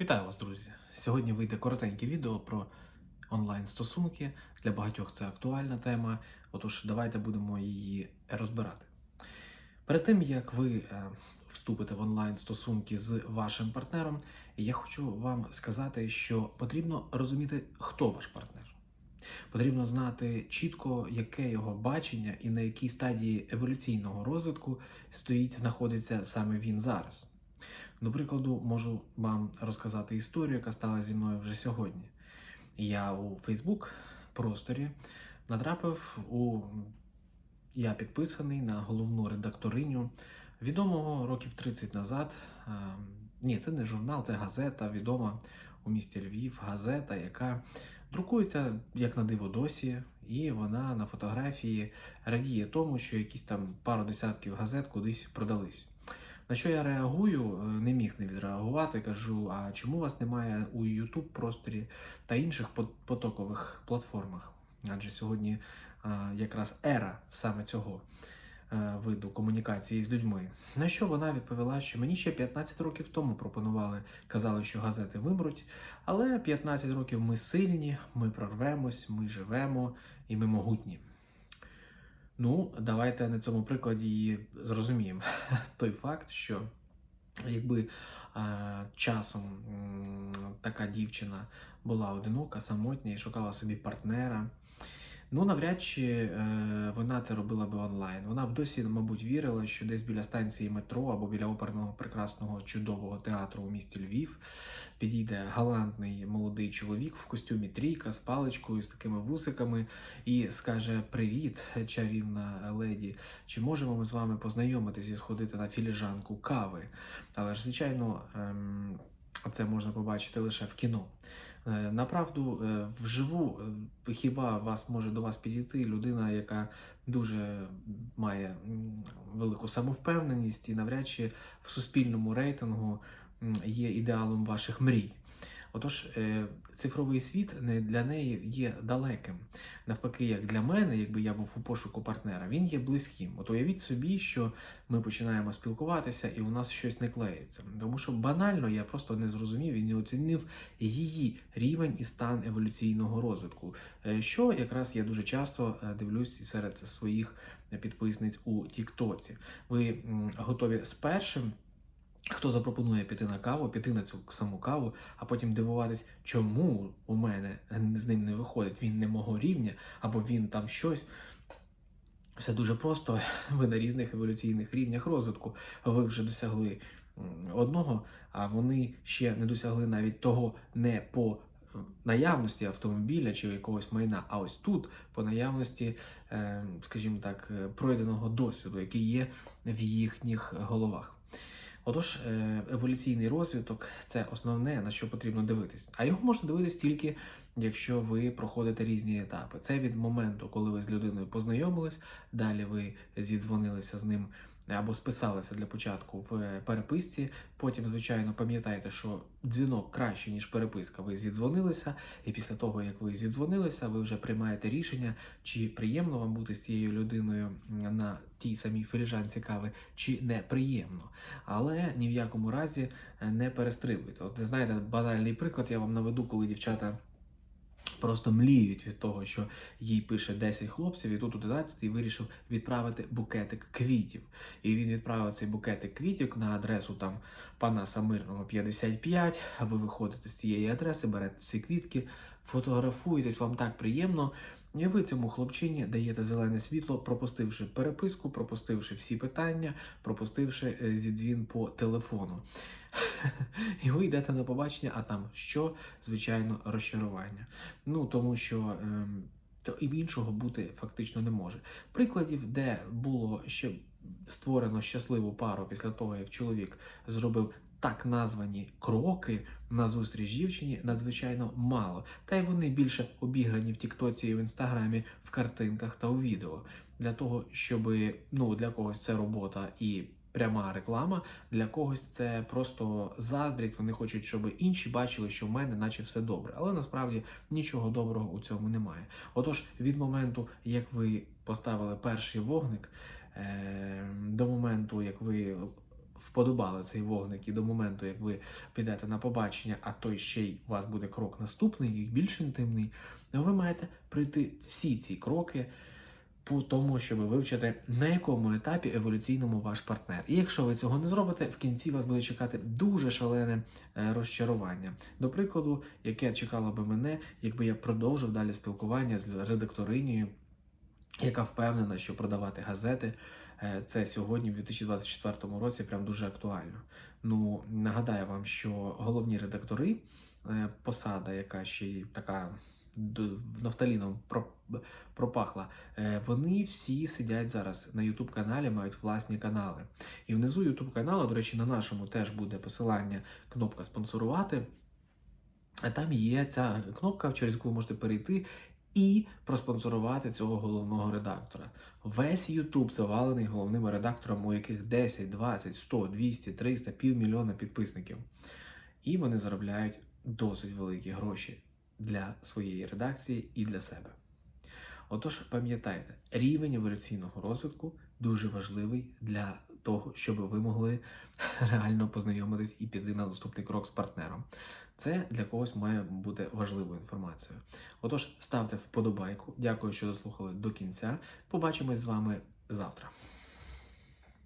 Вітаю вас, друзі! Сьогодні вийде коротеньке відео про онлайн-стосунки. Для багатьох це актуальна тема. Отож, давайте будемо її розбирати. Перед тим як ви е, вступите в онлайн-стосунки з вашим партнером, я хочу вам сказати, що потрібно розуміти, хто ваш партнер. Потрібно знати чітко, яке його бачення і на якій стадії еволюційного розвитку стоїть, знаходиться саме він зараз. До прикладу, можу вам розказати історію, яка стала зі мною вже сьогодні. Я у Фейсбук просторі натрапив у я підписаний на головну редакториню відомого років 30 назад. Ні, це не журнал, це газета, відома у місті Львів, газета, яка друкується як на диво досі, і вона на фотографії радіє тому, що якісь там пару десятків газет кудись продались. На що я реагую, е, не міг не відреагувати. Кажу: а чому вас немає у YouTube просторі та інших потокових платформах? Адже сьогодні а, якраз ера саме цього е, виду комунікації з людьми. На що вона відповіла, що мені ще 15 років тому пропонували, казали, що газети вимруть, але 15 років ми сильні, ми прорвемось, ми живемо і ми могутні. Ну, давайте на цьому прикладі і зрозуміємо той факт, що якби е, часом така дівчина була одинока, самотня і шукала собі партнера. Ну, навряд чи е, вона це робила би онлайн. Вона б досі, мабуть, вірила, що десь біля станції метро або біля оперного прекрасного чудового театру у місті Львів підійде галантний молодий чоловік в костюмі трійка з паличкою, з такими вусиками, і скаже: Привіт, чарівна леді! Чи можемо ми з вами познайомитись і сходити на філіжанку кави? Але ж, звичайно, ем, це можна побачити лише в кіно. Е, Направду, е, вживу, е, хіба вас може до вас підійти людина, яка дуже має велику самовпевненість і навряд чи в суспільному рейтингу є ідеалом ваших мрій. Отож, е, цифровий світ не для неї є далеким. Навпаки, як для мене, якби я був у пошуку партнера, він є близьким. От уявіть собі, що ми починаємо спілкуватися, і у нас щось не клеїться. Тому що банально я просто не зрозумів і не оцінив її рівень і стан еволюційного розвитку. Е, Що якраз я дуже часто е, дивлюсь серед своїх підписниць у Тіктоці. Ви готові з першим Хто запропонує піти на каву, піти на цю саму каву, а потім дивуватись, чому у мене з ним не виходить, він не мого рівня, або він там щось. Все дуже просто. Ви на різних еволюційних рівнях розвитку. Ви вже досягли одного, а вони ще не досягли навіть того не по е, наявності автомобіля чи якогось майна, а ось тут по наявності, е, скажімо так, е, пройденого досвіду, який є в їхніх головах. Отож, е, еволюційний розвиток це основне, на що потрібно дивитись. А його можна дивитись тільки, якщо ви проходите різні етапи. Це від моменту, коли ви з людиною познайомились, далі ви зідзвонилися з ним або списалися для початку в переписці. Потім, звичайно, пам'ятайте, що дзвінок краще, ніж переписка. Ви зідзвонилися, і після того, як ви зідзвонилися, ви вже приймаєте рішення, чи приємно вам бути з цією людиною на тій самій філіжанці кави, чи неприємно. Але ні в якому разі е, не перестрибуйте. От знаєте, банальний приклад я вам наведу, коли дівчата. Просто мліють від того, що їй пише 10 хлопців, і тут 11 вирішив відправити букетик квітів. І він відправив цей букетик квітів на адресу там Панаса Мирного 55. Ви виходите з цієї адреси, берете ці квітки, фотографуєтесь, вам так приємно. І ви цьому хлопчині даєте зелене світло, пропустивши переписку, пропустивши всі питання, пропустивши е, зідзвін по телефону. І ви йдете на побачення, а там що? Звичайно, розчарування. Ну тому що ем, то і іншого бути фактично не може. Прикладів, де було ще створено щасливу пару після того, як чоловік зробив так названі кроки на зустріч дівчині, надзвичайно мало. Та й вони більше обіграні в Тіктоці і в Інстаграмі в картинках та у відео. Для того, щоб ну для когось це робота і пряма реклама, для когось це просто заздрість. Вони хочуть, щоб інші бачили, що в мене, наче все добре. Але насправді нічого доброго у цьому немає. Отож, від моменту, як ви поставили перший вогник, е- до моменту, як ви вподобали цей вогник і до моменту, як ви підете на побачення, а той ще й у вас буде крок наступний і більш інтимний, ви маєте пройти всі ці кроки по тому, щоб вивчити, на якому етапі еволюційному ваш партнер. І якщо ви цього не зробите, в кінці вас буде чекати дуже шалене е, розчарування. До прикладу, яке чекало би мене, якби я продовжив далі спілкування з редакторинею, яка впевнена, що продавати газети е, це сьогодні, в 2024 році, прям дуже актуально. Ну нагадаю вам, що головні редактори, е, посада, яка ще й така нафталіном пропахла, е, вони всі сидять зараз на youtube каналі, мають власні канали. І внизу youtube каналу, до речі, на нашому теж буде посилання, кнопка спонсорувати. А там є ця кнопка, через яку ви можете перейти і проспонсорувати цього головного редактора. Весь YouTube завалений головними редакторами, у яких 10, 20, 100, 200, 300, півмільйона підписників. І вони заробляють досить великі гроші для своєї редакції і для себе. Отож, пам'ятайте, рівень еволюційного розвитку дуже важливий для того, щоб ви могли реально познайомитись і піти на наступний крок з партнером. Це для когось має бути важливою інформацією. Отож, ставте вподобайку. Дякую, що дослухали до кінця. Побачимось з вами завтра.